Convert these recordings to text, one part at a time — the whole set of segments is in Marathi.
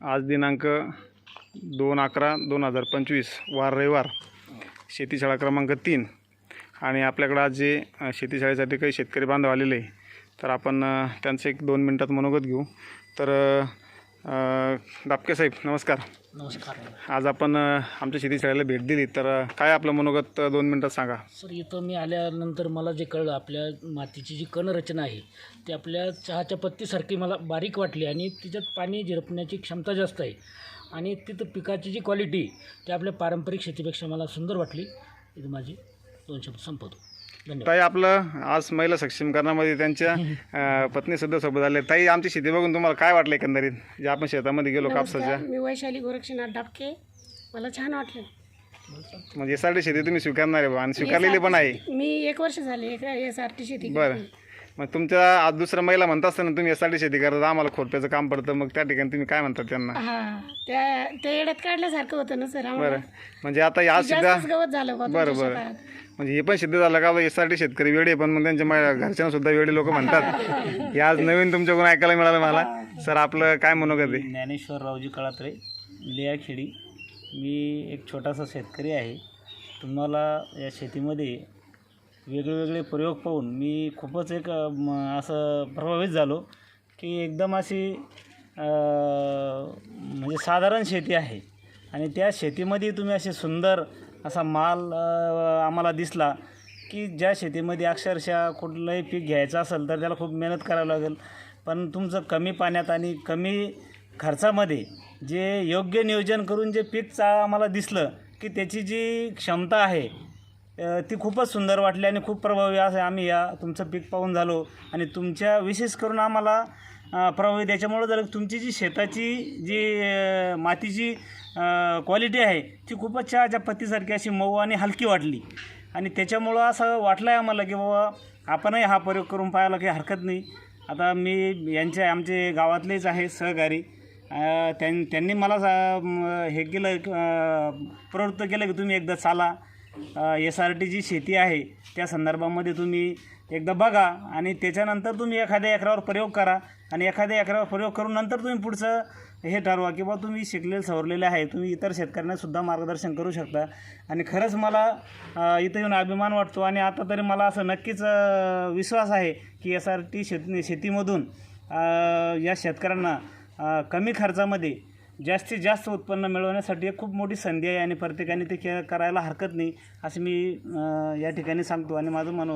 आज दिनांक दोन अकरा दोन हजार पंचवीस वार रविवार शेतीशाळा क्रमांक तीन. आणि आपल्याकडं आज जे शेतीशाळेसाठी काही शेतकरी बांधव आलेले आहे तर आपण त्यांचं एक दोन मिनटात मनोगत घेऊ. तर दापके साहेब नमस्कार. नमस्कार. आज आपण आमच्या शेतीशाळेला भेट दिली तर काय आपलं मनोगत दोन मिनटात सांगा. सर इथं मी आल्यानंतर मला जे कळलं आपल्या मातीची जी कणरचना आहे ती आपल्या चहाच्या पत्तीसारखी मला बारीक वाटली आणि तिच्यात पाणी झिरपण्याची क्षमता जास्त आहे. आणि तिथं पिकाची जी क्वालिटी ती आपल्या पारंपरिक शेतीपेक्षा मला सुंदर वाटली. इथं माझी दोन शब्द संपवतो. ताई आपलं आज महिला सक्षमीकरणामध्ये त्यांच्या अ, पत्नीसुद्धा सोबत आले. ताई आमची शेती बघून तुम्हाला काय वाटलं एकंदरीत? जे आपण शेतामध्ये गेलो कापसाच्या. मी वैशाली गोरक्षनाथ डापके. मला छान वाटलं. म्हणजे एस शेती तुम्ही स्वीकारणार आहे बा आणि स्वीकारलेली पण आहे. मी एक वर्ष झाले एस आर टी शेती बरं. मग तुमच्या आज दुसऱ्या महिला म्हणत असताना तुम्ही एस शेती करता आम्हाला खोरप्याचं काम पडतं मग त्या ठिकाणी तुम्ही काय म्हणता त्यांना? हा त्या त्या येड्यात काढल्यासारखं होतं ना सर आम्हाला. बरं. म्हणजे आता या सिद्धा जास्तच गवत झालं बा बरं तुमच्या बरं. शेतात. म्हणजे हे पण सिद्ध झालं का एस शेतकरी वेळे पण मग त्यांच्या मा- घरच्यांना सुद्धा वेळे लोक म्हणतात. हे आज नवीन तुमच्याकडून ऐकायला मिळालं मला. सर आपलं काय मनोगत आहे? ज्ञानेश्वर रावजी कळात्रे लियाखेडी. मी एक छोटासा शेतकरी आहे. तुम्हाला या शेतीमध्ये वेगवेगळे प्रयोग पाहून मी खूपच एक म, असं प्रभावित झालो की एकदम अशी म्हणजे साधारण शेती आहे. आणि त्या शेतीमध्ये तुम्ही असे सुंदर असा माल आम्हाला दिसला की ज्या शेतीमध्ये अक्षरशः कुठलंही पीक घ्यायचं असेल तर त्याला खूप मेहनत करावी लागेल. पण तुमचं कमी पाण्यात आणि कमी खर्चामध्ये जे योग्य नियोजन करून जे पीक चा आम्हाला दिसलं की त्याची जी क्षमता आहे ती खूपच सुंदर वाटली आणि खूप प्रभावी असं आम्ही या तुमचं पीक पाहून झालो. आणि तुमच्या विशेष करून आम्हाला प्रभावी त्याच्यामुळं जर तुमची जी शेताची जी मातीची क्वालिटी आहे ती खूपच चहाच्या पत्तीसारखी अशी मऊ आणि हलकी वाटली. आणि त्याच्यामुळं असं वाटलं आहे आम्हाला की बाबा आपणही हा प्रयोग करून पाहायला काही हरकत नाही. आता मी यांचे आमचे गावातलेच आहे सहकारी. त्यां त्यांनी मला हे केलं प्रवृत्त केलं की तुम्ही एकदा चाला. एस आर टी जी शेती आहे त्या संदर्भामध्ये तुम्ही एकदा बघा आणि त्याच्यानंतर तुम्ही एखाद्या एकरावर प्रयोग करा आणि एखाद्या एकरावर प्रयोग करून नंतर तुम्ही पुढचं हे ठरवा की बा तुम्ही शिकलेले सवरलेले आहे तुम्ही इतर शेतकऱ्यांनासुद्धा मार्गदर्शन करू शकता. आणि खरंच मला इथं येऊन अभिमान वाटतो आणि आता तरी मला असं नक्कीच विश्वास आहे की एस आर टी शेती शेतीमधून या शेतकऱ्यांना कमी खर्चामध्ये जास्तीत जास्त उत्पन्न मिळवण्यासाठी एक खूप मोठी संधी आहे आणि प्रत्येकाने ते के करायला हरकत नाही असं मी या ठिकाणी सांगतो आणि माझं मन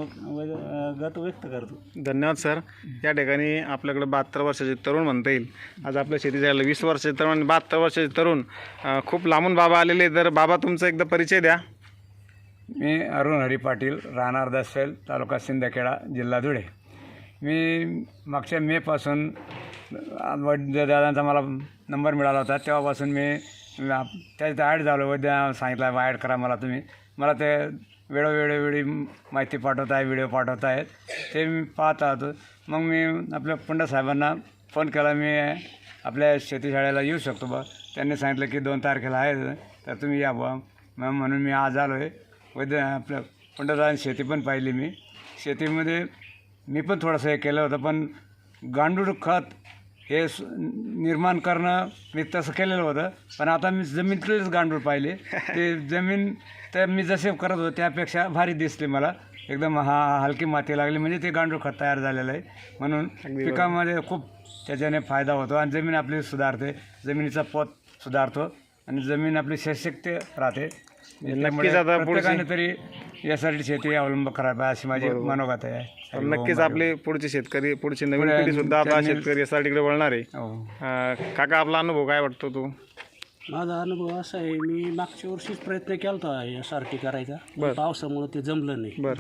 गत व्यक्त करतो. धन्यवाद सर. या ठिकाणी आपल्याकडे बहात्तर वर्षाचे तरुण म्हणता येईल. आज आपल्या शेती जायला वीस वर्षाचे तरुण आणि बहात्तर वर्षाचे तरुण खूप लांबून बाबा आलेले. तर बाबा तुमचा एकदा परिचय द्या. मी अरुण हरी पाटील राहणार दसवेल तालुका सिंदखेडा जिल्हा धुळे. मी मागच्या मेपासून दादांचा मला नंबर मिळाला होता तेव्हापासून मी ला- त्याच्यात ॲड झालो. वैद्य सांगितलं ॲड करा मला तुम्ही. मला ते वेळोवेळोवेळी माहिती पाठवत आहे व्हिडिओ पाठवत आहेत ते मी पाहत आहोत मग मी आपल्या पंडित साहेबांना फोन केला. मी आपल्या शेतीशाळेला येऊ शकतो बा. त्यांनी सांगितलं की दोन तारखेला आहे. तर तुम्ही या बा. मग म्हणून मी आज आलो आहे वैद्य आपलं पंडितदारांची शेती पण पाहिली मी. शेतीमध्ये मी पण थोडंसं हे केलं होतं पण गांडूळ खत हे निर्माण करणं मी तसं केलेलं होतं. पण आता मी जमिनीतलेच गांडूळ पाहिले. ते जमीन तर मी जसे करत होतो त्यापेक्षा भारी दिसते मला. एकदम हा हलकी माती लागली. म्हणजे ते गांडूळ खत तयार झालेलं आहे. म्हणून पिकामध्ये खूप त्याच्याने फायदा होतो आणि जमीन आपली सुधारते. जमिनीचा पोत सुधारतो आणि जमीन आपली सशक्त राहते. प्रत्येकाने तरी यासाठी शेती अवलंब पाहिजे अशी माझी मनोगत आहे. नक्कीच आपले पुढचे शेतकरी पुढची नवीन पिढी सुद्धा आता शेतकरी यासाठीकडे वळणार आहे. हो. अं, काका आपला अनुभव काय वाटतो तू? माझा अनुभव असा आहे मी मागच्या वर्षीच प्रयत्न केला होता टी करायचा. पण पावसामुळं ते जमलं नाही. बरं.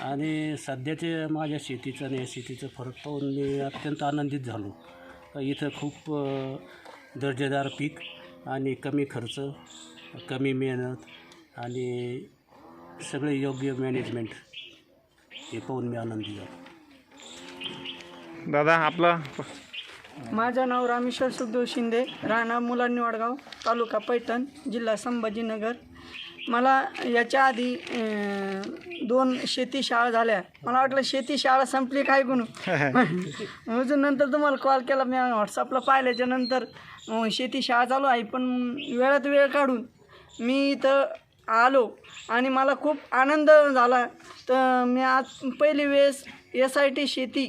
आणि सध्याचे माझ्या शेतीचं आणि या शेतीचं फरक पाहून मी अत्यंत आनंदित झालो. का इथं खूप अ, दर्जेदार पीक आणि कमी खर्च कमी मेहनत आणि सगळे योग्य मॅनेजमेंट हे पाहून मी आनंदी झालो दादा आपला माझं नाव रामेश्वर सुखदेव शिंदे राहणार मुलांनी वडगाव तालुका पैठण जिल्हा संभाजीनगर. मला याच्या आधी अं, दोन शेती शाळा झाल्या. मला वाटलं शेती शाळा संपली काय कोण अजून नंतर तुम्हाला कॉल केला मी व्हॉट्सअपला पाहिल्याच्या नंतर अं, शेती शाळा चालू आहे पण वेळात वेळ काढून मी इथं आलो आणि मला खूप आनंद झाला. तर मी आज पहिली वेळेस एस आय टी शेती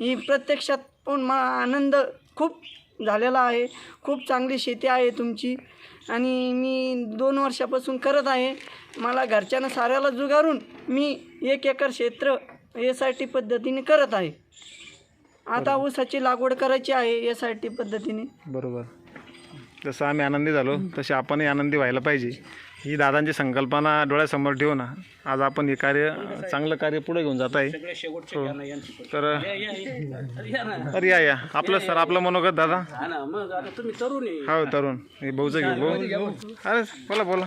ही प्रत्यक्षात पण मला आनंद खूप झालेला आहे. खूप चांगली शेती आहे तुमची. आणि मी दोन वर्षापासून करत आहे. मला घरच्यांना साऱ्याला जुगारून मी एक एकर क्षेत्र एस आय टी पद्धतीने करत आहे. आता ऊसाची लागवड करायची आहे एस आय टी पद्धतीने. बरोबर. जसं आम्ही आनंदी झालो तसे आपणही आनंदी व्हायला पाहिजे. ही दादांची संकल्पना डोळ्यासमोर ठेवून आज आपण हे कार्य चांगलं कार्य पुढे घेऊन जात आहे पण. तर या, या, या. आपलं सर आपलं मनोगत दादा. हा ना मग आता तुम्ही तरुण आहे. हो तरुण. हे भाऊचं घेऊ भाऊ. अरे बोला बोला.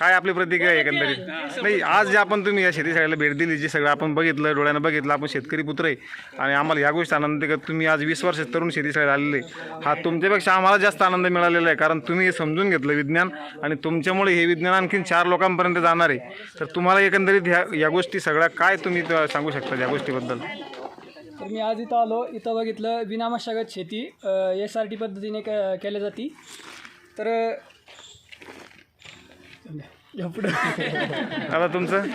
काय आपली प्रतिक्रिया आहे एकंदरीत? नाही आज जे आपण तुम्ही या शेती शाळेला भेट दिली जे सगळं आपण बघितलं डोळ्यानं बघितलं आपण शेतकरी पुत्र आहे. आणि आम्हाला या गोष्टी आनंद आहे का? तुम्ही आज वीस वर्ष तरुण शेती शाळेला आलेले हा तुमच्यापेक्षा आम्हाला जास्त आनंद मिळालेला आहे कारण तुम्ही हे समजून घेतलं विज्ञान. आणि तुमच्यामुळे हे विज्ञान आणखीन चार लोकांपर्यंत जाणार आहे. तर तुम्हाला एकंदरीत ह्या या गोष्टी सगळ्या काय तुम्ही सांगू शकता या गोष्टीबद्दल? तर मी आज इथं आलो इथं बघितलं विनामशागत शेती एस आर टी पद्धतीने क केल्या जाती. तर आता तुमचं?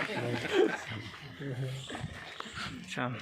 छान